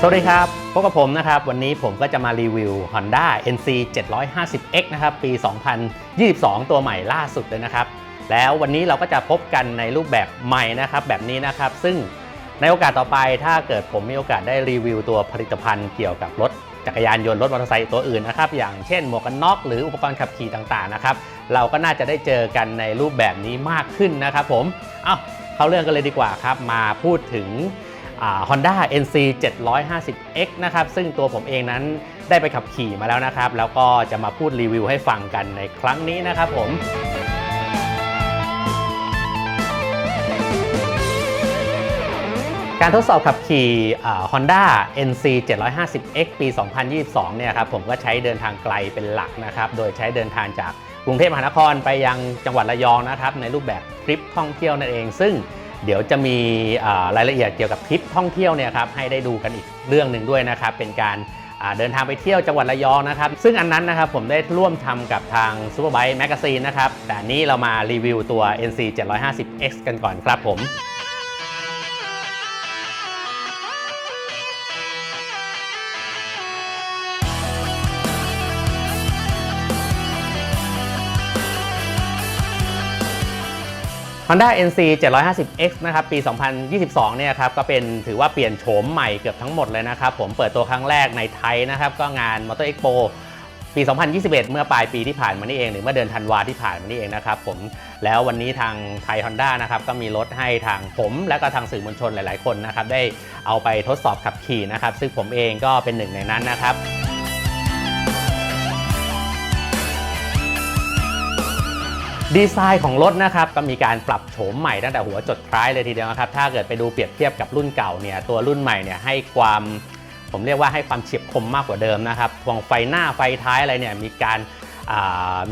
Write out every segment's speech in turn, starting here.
สวัสดีครับพบกับผมนะครับ วันนี้ผมก็จะมารีวิว Honda NC 750X นะครับ ปี 2022 ตัวใหม่ล่าสุดเลยนะครับ แล้ววันนี้เราก็จะพบกันในรูปแบบใหม่นะครับ แบบนี้นะครับ ซึ่งในโอกาสต่อไปถ้าเกิดผมมีโอกาสได้รีวิวตัวผลิตภัณฑ์เกี่ยวกับรถจักรยานยนต์รถมอเตอร์ไซค์ตัวอื่นนะครับ อย่างเช่นหมวกกันน็อกหรืออุปกรณ์ขับขี่ต่างๆนะครับ เราก็น่าจะได้เจอกันในรูปแบบนี้มากขึ้นนะครับ ผม เอ้าเข้าเรื่องกันเลยดีกว่าครับ มาพูดถึง ฮอนด้า NC 750X นะครับซึ่งตัวผมเองนั้นได้ไปขับขี่มาแล้วนะครับ แล้วก็จะมาพูดรีวิวให้ฟังกันในครั้งนี้นะครับผมการทดสอบขับขี่ฮอนด้า NC 750X ปี 2022 เนี่ยครับผมก็ใช้เดินทางไกลเป็นหลักนะครับ โดยใช้เดินทางจากกรุงเทพมหานครไปยังจังหวัดระยองนะครับ ในรูปแบบทริปท่องเที่ยวนั่นเอง ซึ่ง เดี๋ยวจะมีรายละเอียดเกี่ยวกับทริปท่องเที่ยวเนี่ยครับให้ได้ดูกันอีกเรื่องหนึ่งด้วยนะครับ เป็นการเดินทางไปเที่ยวจังหวัดระยองนะครับ ซึ่งอันนั้นนะครับผมได้ร่วมทำกับทาง Superbike Magazine นะครับ แต่นนี้เรามารีวิวตัว NC 750X กันก่อนครับผม Honda NC 750X นะครับปี 2022 เนี่ยครับก็เป็นถือว่าเปลี่ยนโฉมใหม่เกือบทั้งหมดเลยนะครับ ผมเปิดตัวครั้งแรกในไทยนะครับ ก็งาน Motor Expo ปี 2021 เมื่อปลายปีที่ผ่านมานี่เอง หรือเมื่อเดือนธันวาที่ผ่านมานี่เองนะครับผมแล้ววันนี้ทางไทย Honda นะครับก็มีรถให้ทางผมและก็ทางสื่อมวลชนหลาย ๆ คนนะครับได้เอาไปทดสอบขับขี่นะครับซึ่งผมเองก็เป็นหนึ่งในนั้นนะครับ ดีไซน์ของรถนะครับก็มีการปรับโฉมใหม่ตั้งแต่หัวจดท้ายเลยทีเดียวนะครับถ้าเกิดไปดูเปรียบเทียบกับรุ่นเก่าเนี่ยตัวรุ่นใหม่เนี่ยให้ความผมเรียกว่าให้ความเฉียบคมมากกว่าเดิมนะครับพวงไฟหน้าไฟท้ายอะไรเนี่ยมีการ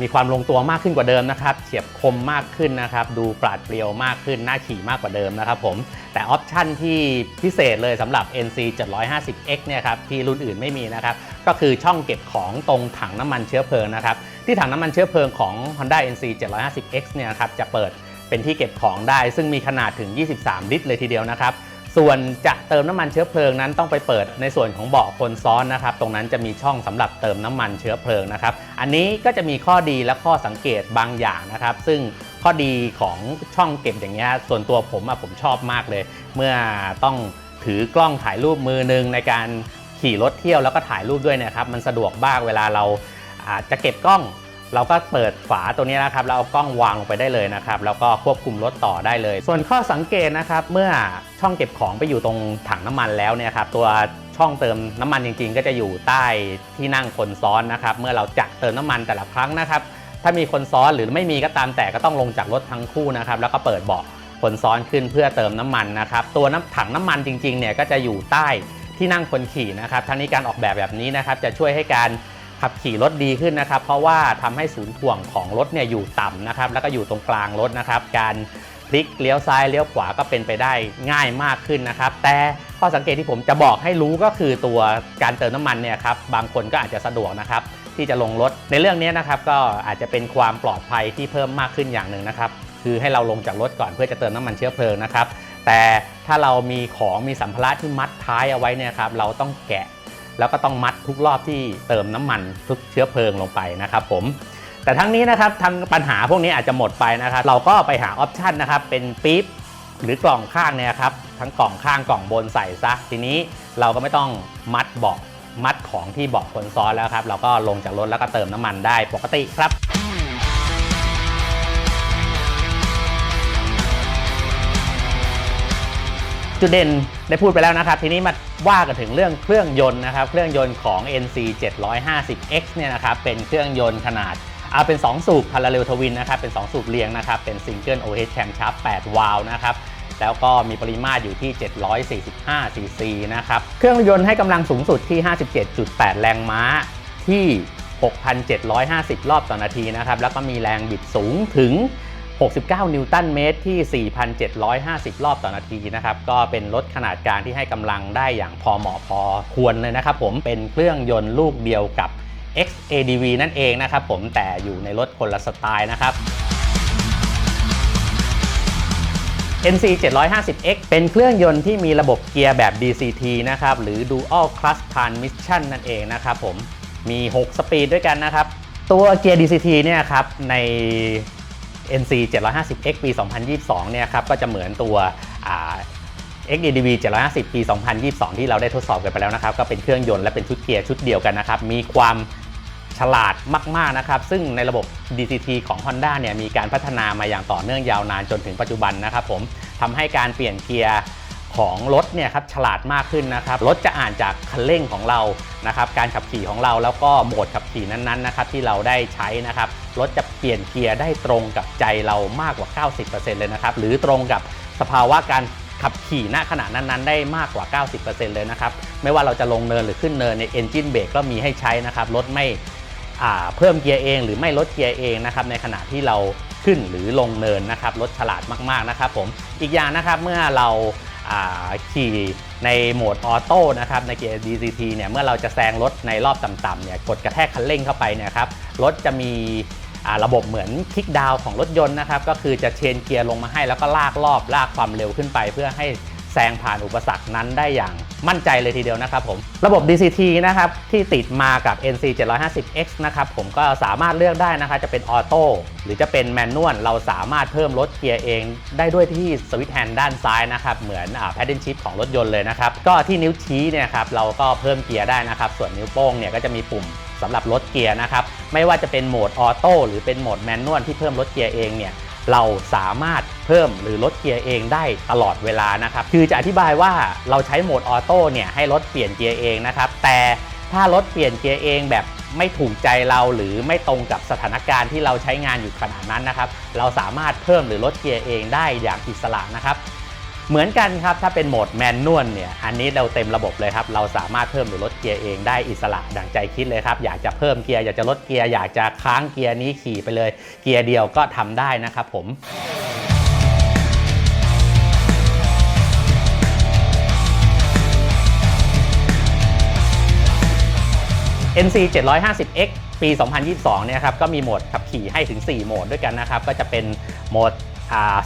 มีความลงตัวมากขึ้นกว่าเดิมนะครับเฉียบคมมากขึ้นนะครับดูปราดเปรียวมากขึ้นน่าขี่มากกว่าเดิมนะครับผมแต่ออปชันที่พิเศษเลยสำหรับ NC 750X เนี่ยครับที่รุ่นอื่นไม่มีนะครับก็คือช่องเก็บของตรงถังน้ำมันเชื้อเพลิงนะครับที่ถังน้ำมันเชื้อเพลิงของ Honda NC 750X เนี่ยครับจะเปิดเป็นที่เก็บของได้ ซึ่งมีขนาดถึง 23 ลิตรเลยทีเดียวนะครับ ส่วนจะเติมน้ำมันเชื้อเพลิงนั้นต้องไปเปิดในส่วนของเบาะคนซ้อนนะครับ ตรงนั้นจะมีช่องสำหรับเติมน้ำมันเชื้อเพลิงนะครับ อันนี้ก็จะมีข้อดีและข้อสังเกตบางอย่างนะครับ ซึ่งข้อดีของช่องเก็บอย่างเงี้ยส่วนตัวผมอะผมชอบมากเลย เมื่อต้องถือกล้องถ่ายรูปมือหนึงในการขี่รถเที่ยวแล้วก็ถ่ายรูปด้วยนะครับ มันสะดวกบ้างเวลาเราอาจจะเก็บกล้อง เราก็เปิดฝาตัวนี้นะครับแล้วเอากล้องวางลงไปได้เลยนะครับแล้วก็ควบคุมรถต่อได้เลย ส่วนข้อสังเกตนะครับเมื่อช่องเก็บของไปอยู่ตรงถังน้ำมันแล้วเนี่ยครับตัวช่องเติมน้ำมันจริง ๆ ก็จะอยู่ใต้ที่นั่งคนซ้อนนะครับเมื่อเราจะเติมน้ำมันแต่ละครั้งนะครับถ้ามีคนซ้อนหรือไม่มีก็ตามแต่ก็ต้องลงจากรถทั้งคู่นะครับแล้วก็เปิดเบาะคนซ้อนขึ้นเพื่อเติมน้ำมันนะครับตัวน้ำถังน้ำมันจริงๆเนี่ยก็จะอยู่ใต้ที่นั่งคนขี่นะครับทั้งนี้การออกแบบแบบนี้นะครับจะช่วยให้การ ขับขี่รถดีขึ้นนะครับ เพราะว่าทำให้ศูนย์ถ่วงของรถเนี่ยอยู่ต่ำนะครับ แล้วก็อยู่ตรงกลางรถนะครับ การพลิกเลี้ยวซ้ายเลี้ยวขวาก็เป็นไปได้ง่ายมากขึ้นนะครับ แต่ข้อสังเกตที่ผมจะบอกให้รู้ก็คือตัวการเติมน้ำมันเนี่ยครับบางคนก็อาจจะสะดวกนะครับที่จะลงรถในเรื่องนี้นะครับก็อาจจะเป็นความปลอดภัยที่เพิ่มมากขึ้นอย่างหนึ่งนะครับ คือให้เราลงจากรถก่อนเพื่อจะเติมน้ำมันเชื้อเพลิงนะครับ แต่ถ้าเรามีของมีสัมภาระที่มัดท้ายเอาไว้เนี่ยครับเราต้องแกะ แล้วก็ต้องมัดทุกรอบที่เติมน้ำมันทุกเชื้อเพลิงลงไปนะครับผมแต่ทั้งนี้นะครับทางปัญหาพวกนี้อาจจะหมดไปนะครับ เราก็ไปหาออปชันนะครับ เป็นปี๊บหรือกล่องข้างเนี่ยครับ ทั้งกล่องข้างกล่องบนใส่ซะ ทีนี้เราก็ไม่ต้องมัดเบาะมัดของที่เบาะคนซ้อนแล้วครับ เราก็ลงจากรถแล้วก็เติมน้ำมันได้ปกติครับ จุดเด่นได้พูดไปแล้วนะครับ ทีนี้มาว่ากันถึงเรื่องเครื่องยนต์นะครับเครื่องยนต์ของ NC 750X เนี่ยนะครับเป็นเครื่องยนต์ขนาดเอาเป็น 2 สูบ Parallel Twin นะครับเป็น 2 สูบเรียงนะครับเป็น Single OH Camshaft 8วาล์วนะครับแล้วก็มีปริมาตรอยู่ที่ 745 cc นะครับ เครื่องยนต์ให้กำลังสูงสุดที่ 57.8 แรงม้าที่ 6,750 รอบต่อนาทีนะครับ แล้วก็มีแรงบิดสูงถึง 69 นิวตันเมตรที่ 4,750 รอบต่อนาทีนะครับก็เป็นรถขนาดกลางที่ให้กำลังได้อย่างพอเหมาะพอควรเลยนะครับผมเป็นเครื่องยนต์ลูกเดียวกับ XADV นั่นเองนะครับผมแต่อยู่ในรถคนละสไตล์นะครับ NC 750X เป็นเครื่องยนต์ที่มีระบบเกียร์แบบ DCT นะครับ หรือ Dual Clutch Transmission นั่นเองนะครับผม มี 6 สปีดด้วยกันนะครับ ตัวเกียร์ DCT เนี่ยครับ ใน NC 750X ปี 2022 เนี่ยครับก็จะเหมือนตัว XDDV 750 ปี 2022 ที่เราได้ทดสอบกันไปแล้วนะครับ ก็เป็นเครื่องยนต์และเป็นชุดเกียร์ชุดเดียวกันนะครับ มีความฉลาดมาก ๆ นะครับ ซึ่งในระบบ DCT ของ Honda เนี่ยมีการพัฒนามาอย่างต่อเนื่องยาวนานจนถึงปัจจุบันนะครับผมทำให้การเปลี่ยนเกียร์ ของรถเนี่ยครับฉลาดมากขึ้นนะครับรถจะอ่านจากคันเร่งของเรานะครับการขับขี่ของเราแล้วก็โหมดขับขี่นั้นๆนะครับที่เราได้ใช้นะครับรถจะเปลี่ยนเกียร์ได้ตรงกับใจเรามากกว่า 90%เลยนะครับหรือตรงกับสภาวะการขับขี่ณขณะนั้นๆ ได้มากกว่า 90%เลยนะครับไม่ว่าเราจะลงเนินหรือขึ้นเนินใน Engine Brake ก็มีให้ใช้นะครับรถไม่เพิ่มเกียร์เอง หรือไม่ลดเกียร์เองนะครับในขณะที่เราขึ้นหรือลงเนินนะครับรถฉลาดมากๆนะครับผมอีกอย่างนะครับเมื่อเรา ขี่ในโหมดออโต้นะครับในเกียร์ DCT เนี่ยเมื่อเราจะแซงรถในรอบต่ำๆเนี่ยกดกระแทกคันเร่งเข้าไปเนี่ยครับรถจะมีระบบเหมือนคลิกดาวของรถยนต์นะครับก็คือจะเชนเกียร์ลงมาให้แล้วก็ลากรอบลากความเร็วขึ้นไปเพื่อให้ แซงผ่านอุปสรรคนั้นได้อย่างมั่นใจเลยทีเดียวนะครับผม ระบบ DCT นะครับที่ติดมากับ NC 750X นะครับผมก็สามารถเลือกได้นะครับจะเป็นออโต้หรือจะเป็นแมนนวลเราสามารถเพิ่มลดเกียร์เอง ได้ด้วยที่สวิตช์แฮนด์ด้านซ้ายนะครับเหมือนแพดเดิลชิพของรถยนต์เลยนะครับก็ที่นิ้วชี้เนี่ยครับเราก็เพิ่มเกียร์ได้นะครับส่วนนิ้วโป้งเนี่ยก็จะมีปุ่มสำหรับลดเกียร์นะครับไม่ว่าจะเป็นโหมดออโต้หรือเป็นโหมดแมนนวลที่เพิ่มลดเกียร์เองเนี่ย เราสามารถเพิ่มหรือลดเกียร์เองได้ตลอดเวลานะครับคือจะอธิบายว่าเราใช้โหมดออโต้เนี่ยให้รถเปลี่ยนเกียร์เองนะครับแต่ถ้ารถเปลี่ยนเกียร์เองแบบไม่ถูกใจเราหรือไม่ตรงกับสถานการณ์ที่เราใช้งานอยู่ขณะนั้นนะครับ เราสามารถเพิ่มหรือลดเกียร์เองได้อย่างอิสระนะครับ เหมือนกันครับ ถ้าเป็นโหมดแมนนวลเนี่ยอันนี้เราเต็มระบบเลยครับ เราสามารถเพิ่มหรือลดเกียร์เองได้อิสระดังใจคิดเลยครับ อยากจะเพิ่มเกียร์อยากจะลดเกียร์อยากจะค้างเกียร์นี้ขี่ไปเลย เกียร์เดียวก็ทำได้นะครับผม NC 750X ปี 2022 เนี่ยครับ ก็มีโหมดขับขี่ให้ถึง 4 โหมดด้วยกันนะครับ ก็จะเป็นโหมด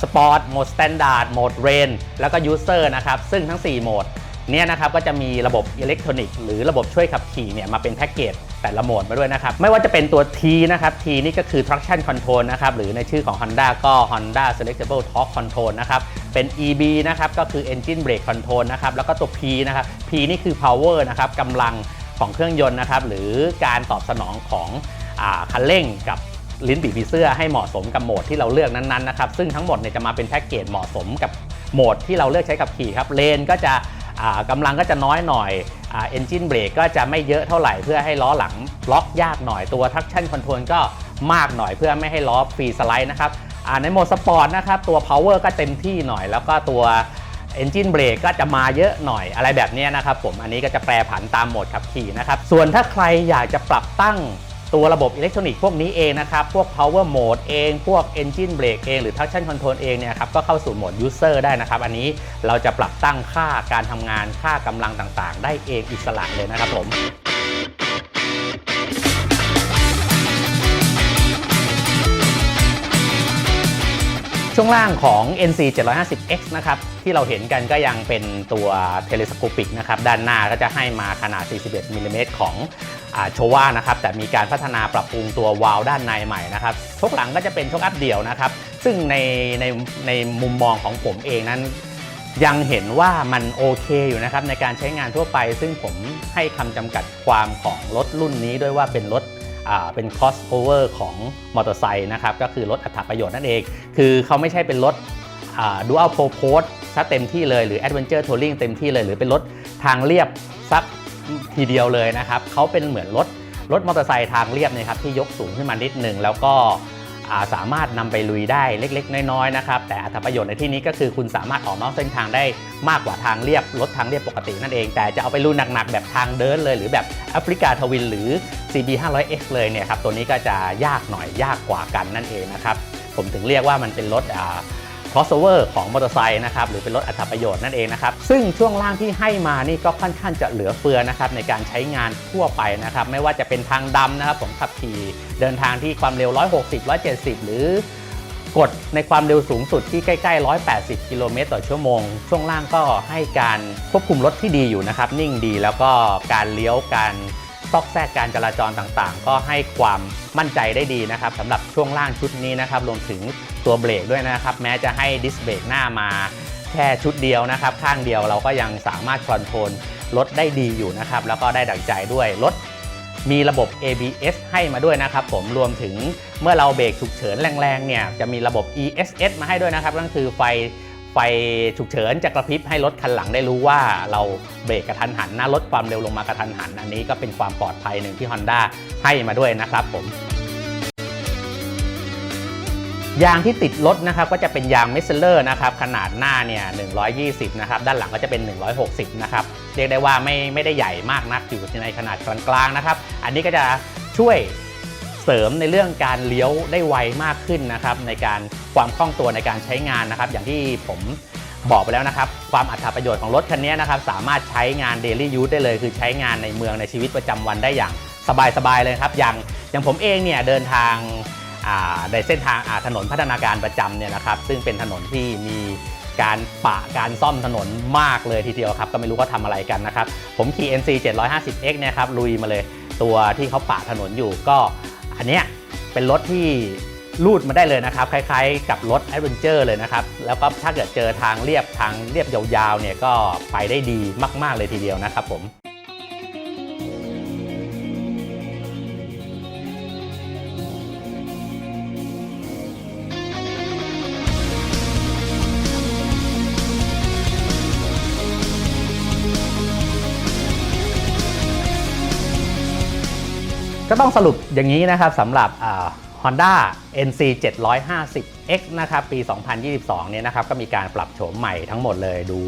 สปอร์ตโหมดสแตนดาร์ดโหมดเรนแล้วก็ยูเซอร์นะครับซึ่งทั้ง 4 โหมดเนี่ยนะครับก็จะมีระบบอิเล็กทรอนิกส์หรือระบบช่วยขับขี่เนี่ยมาเป็นแพ็กเกจแต่ละโหมดมาด้วยนะครับ ไม่ว่าจะเป็นตัว T นะครับ T นี่ก็คือ traction control นะครับ หรือในชื่อของ Honda ก็ Honda selectable torque control นะครับ เป็น EB นะครับ ก็คือ engine brake control นะครับ แล้วก็ตัว P นะครับ P นี่คือ power นะครับกำลังของเครื่องยนต์นะครับ หรือการตอบสนองของอคันเร่งกับ ลิ้นปี่ผีเสื้อให้เหมาะสมกับโหมดที่เราเลือกนั้นๆนะครับซึ่งทั้งหมดเนี่ยจะมาเป็นแพ็กเกจเหมาะสมกับโหมดที่เราเลือกใช้ขับขี่ครับเลนก็จะอ่ากำลังก็จะน้อยหน่อยเอนจินเบรกก็จะไม่เยอะเท่าไหร่เพื่อให้ล้อหลังล็อกยากหน่อยตัว traction control ก็มากหน่อยเพื่อไม่ให้ล้อฟรีสไลด์นะครับในโหมดสปอร์ตนะครับตัว power ก็เต็มที่หน่อย แล้วก็ตัว Engine Brake ก็จะมาเยอะหน่อยอะไรแบบนี้นะครับผมอันนี้ก็จะแปรผันตามโหมดขับขี่นะครับส่วนถ้าใครอยากจะปรับตั้ง ตัวระบบอิเล็กทรอนิกส์พวกนี้เองนะครับ พวก power mode เอง พวก engine brake เอง หรือ traction control เองเนี่ยครับ ก็เข้าสู่โหมด user ได้นะครับ อันนี้เราจะปรับตั้งค่าการทำงาน ค่ากำลังต่างๆ ได้เองอิสระเลยนะครับผมช่วงล่างของ NC 750X นะครับ ที่เราเห็นกันก็ยังเป็นตัว telescopic นะครับ ด้านหน้าก็จะให้มาขนาด 41มิลลิเมตรของ โชว่านะครับแต่มีการพัฒนาปรับปรุงตัววาล์วด้านในใหม่นะครับชกหลังก็จะเป็นชกอัพเดี่ยวนะครับ ซึ่งในในในมุมมองของผมเองนั้น ยังเห็นว่ามันโอเคอยู่นะครับในการใช้งานทั่วไป ซึ่งผมให้คำจำกัดความของรถรุ่นนี้ด้วยว่าเป็นรถเป็น crossover ของมอเตอร์ไซค์นะครับก็คือรถอัตประโยชน์นั่นเอง คือเขาไม่ใช่เป็นรถ dual purpose ซะเต็มที่เลยหรือ adventure touring เต็มที่เลย หรือเป็นรถทางเรียบสัก ทีเดียวเลยนะครับเขาเป็นเหมือนรถรถมอเตอร์ไซค์ทางเรียบเนยครับที่ยกสูงขึ้นมานิดหนึ่งแล้วก็าสามารถนำไปลุยได้เล็ก ๆ น้อยๆนะครับแต่อัตประโยชน์ในที่นี้ก็คือคุณสามารถออกนอกเส้นทางได้มากกว่าทางเรียบรถทางเรียบปกตินั่นเอง แต่จะเอาไปลุยหนักๆแบบทางเดินเลย หรือแบบแอฟริกาทวินหรือ CB 500X เลยเนี่ยครับตัวนี้ก็จะยากหน่อยยากกว่ากันนั่นเองนะครับผมถึงเรียกว่ามันเป็นรถ crossover ของมอเตอร์ไซค์นะครับหรือเป็นรถอัตราประโยชน์นั่นเองนะครับซึ่งช่วงล่างที่ให้มานี่ก็ค่อนข้างจะเหลือเฟือนะครับในการใช้งานทั่วไปนะครับไม่ว่าจะเป็นทางดำนะครับผมขับขี่เดินทางที่ความเร็ว 160 170 หรือกดในความเร็วสูงสุดที่ใกล้ๆ 180 กิโลเมตรต่อชั่วโมง ช่วงล่างก็ให้การควบคุมรถที่ดีอยู่นะครับ นิ่งดีแล้วก็การเลี้ยวการ ซอกแซกการจราจรต่างๆ ก็ให้ความมั่นใจได้ดีนะครับสำหรับช่วงล่างชุดนี้นะครับรวมถึงตัวเบรกด้วยนะครับ แม้จะให้ดิสเบรกหน้ามาแค่ชุดเดียวนะครับ ข้างเดียวเราก็ยังสามารถคอนโทรลรถได้ดีอยู่นะครับ แล้วก็ได้ดั่งใจด้วยรถมีระบบ ABS ให้มาด้วยนะครับ ผมรวมถึงเมื่อเราเบรกฉุกเฉินแรงๆเนี่ยจะมีระบบ ESS มาให้ด้วยนะครับนั่นคือไฟ ไฟฉุกเฉินจะกระพริบให้รถคันหลังได้รู้ว่าเราเบรกกระทันหันนะลดความเร็วลงมากระทันหัน อันนี้ก็เป็นความปลอดภัยหนึ่งที่ Honda ให้มาด้วยนะครับผมยางที่ติดรถนะครับก็จะเป็นยางเมสเซอร์นะครับขนาดหน้าเนี่ย 120 นะครับ ด้านหลังก็จะเป็น 160 นะครับ เรียกได้ว่าไม่ไม่ได้ใหญ่มากนักอยู่ในขนาดกลางๆนะครับ อันนี้ก็จะช่วย เสริมในเรื่องการเลี้ยวได้ไวมากขึ้นนะครับในการความคล่องตัวในการใช้งานนะครับ อย่างที่ผมบอกไปแล้วนะครับ ความอัตราประโยชน์ของรถคันนี้นะครับ สามารถใช้งาน daily use ได้เลย คือใช้งานในเมืองในชีวิตประจำวันได้อย่างสบายๆเลยครับ อย่างอย่างผมเองเนี่ยเดินทางในเส้นทางถนนพัฒนาการประจำเนี่ยนะครับ ซึ่งเป็นถนนที่มีการปะการซ่อมถนนมากเลยทีเดียวครับ ก็ไม่รู้ว่าทำอะไรกันนะครับ ผมขี่ NC 750X เนี่ยครับลุยมาเลยตัวที่เขาปะถนนอยู่ก็ อันเนี้ยเป็นรถที่ลูดมาได้เลยนะครับ คล้ายๆ กับรถแอดเวนเจอร์เลยนะครับ แล้วก็ถ้าเกิดเจอทางเรียบทางเรียบยาวๆเนี่ยก็ไปได้ดีมากๆเลยทีเดียวนะครับผม ก็ต้องสรุปอย่างนี้นะครับสำหรับอ่า Honda NC 750X นะครับปี 2022 เนี่ยนะครับก็มีการปรับโฉมใหม่ทั้งหมดเลยดู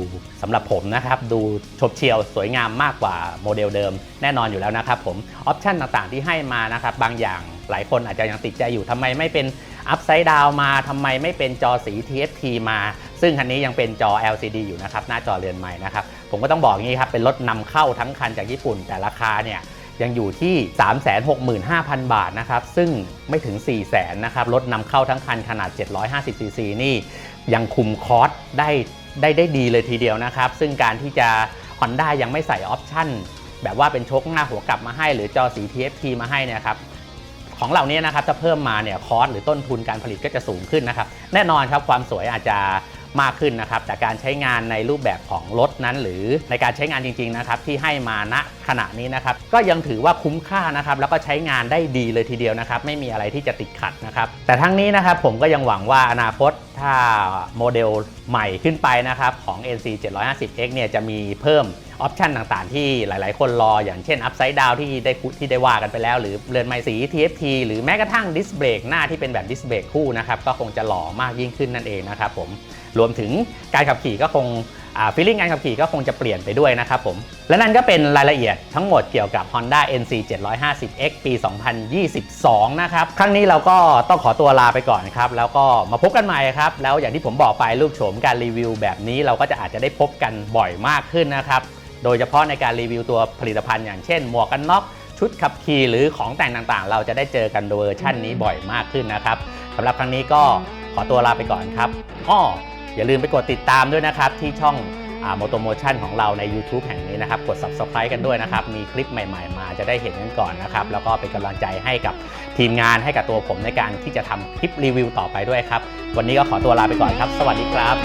สำหรับผมนะครับ ดูชบเชียวสวยงามมากกว่าโมเดลเดิมแน่นอนอยู่แล้วนะครับผมออปชันต่างๆที่ให้มานะครับ บางอย่างหลายคนอาจจะยังติดใจอยู่ทำไมไม่เป็น Upside Down มาทำไมไม่เป็นจอสี TFT มา ซึ่งคันนี้ยังเป็นจอ LCD อยู่นะครับ หน้าจอเรือนใหม่นะครับ ผมก็ต้องบอกงี้ครับ เป็นรถนำเข้าทั้งคันจากญี่ปุ่น แต่ราคาเนี่ย ยังอยู่ที่ 365,000 บาทนะครับ ซึ่งไม่ถึง 400,000นะครับ รถนำเข้าทั้งคันขนาด 750 ซีซีนี่ ยังคุมคอสได้ได้ได้ดีเลยทีเดียวนะครับ ซึ่งการที่จะ Honda ยังไม่ใส่ออปชั่น แบบว่าเป็นชคหน้าหัวกลับมาให้ หรือจอสี TFT มาให้เนี่ยครับของเหล่านี้นะครับถ้าเพิ่มมาเนี่ยคอสหรือต้นทุนการผลิตก็จะสูงขึ้นนะครับ แน่นอนครับความสวยอาจจะ มากขึ้นนะครับแต่การใช้งานในรูปแบบของรถนั้น หรือในการใช้งานจริงๆนะครับที่ให้มาณขณะนี้นะครับก็ยังถือว่าคุ้มค่านะครับแล้วก็ใช้งานได้ดีเลยทีเดียวนะครับไม่มีอะไรที่จะติดขัดนะครับแต่ทั้งนี้นะครับผมก็ยังหวังว่าอนาคตถ้าโมเดลใหม่ขึ้นไปนะครับของ NC 750X เนี่ยจะมีเพิ่มออปชันต่างๆ ที่หลายๆ คนรออย่างเช่น Upside Down ที่ได้พูที่ได้ว่ากันไปแล้ว หรือเรือนไม้สี TFT หรือแม้กระทั่งดิสเบรกหน้าที่เป็นแบบดิสเบรกคู่นะครับก็คงจะหล่อมากยิ่งขึ้นนั่นเองนะครับผม รวมถึงการขับขี่ก็คงฟีลลิ่งการขับขี่ก็คงจะเปลี่ยนไปด้วยนะครับผม และนั่นก็เป็นรายละเอียดทั้งหมดเกี่ยวกับ Honda NC 750X ปี 2022 นะครับ ครั้งนี้เราก็ต้องขอตัวลาไปก่อนครับ แล้วก็มาพบกันใหม่ครับ แล้วอย่างที่ผมบอกไปรูปโฉมการรีวิวแบบนี้เราก็จะอาจจะได้พบกันบ่อยมากขึ้นนะครับ โดยเฉพาะในการรีวิวตัวผลิตภัณฑ์อย่างเช่น หมวกกันน็อกชุดขับขี่หรือของแต่งต่างๆ เราจะได้เจอกันโดยเวอร์ชั่นนี้บ่อยมากขึ้นนะครับสำหรับครั้งนี้ก็ขอตัวลาไปก่อนครับอ้อ อย่าลืมไปกดติดตามด้วยนะครับ ที่ช่องโมโตโมชั่นของเราใน YouTube แห่งนี้นะครับ กด Subscribe กันด้วยนะครับ มีคลิปใหม่ ๆ มาจะได้เห็นกันก่อนนะครับ แล้วก็เป็นกำลังใจให้กับทีมงานให้กับตัวผมในการที่จะทำคลิปรีวิวต่อไปด้วยครับ วันนี้ก็ขอตัวลาไปก่อนครับ สวัสดีครับ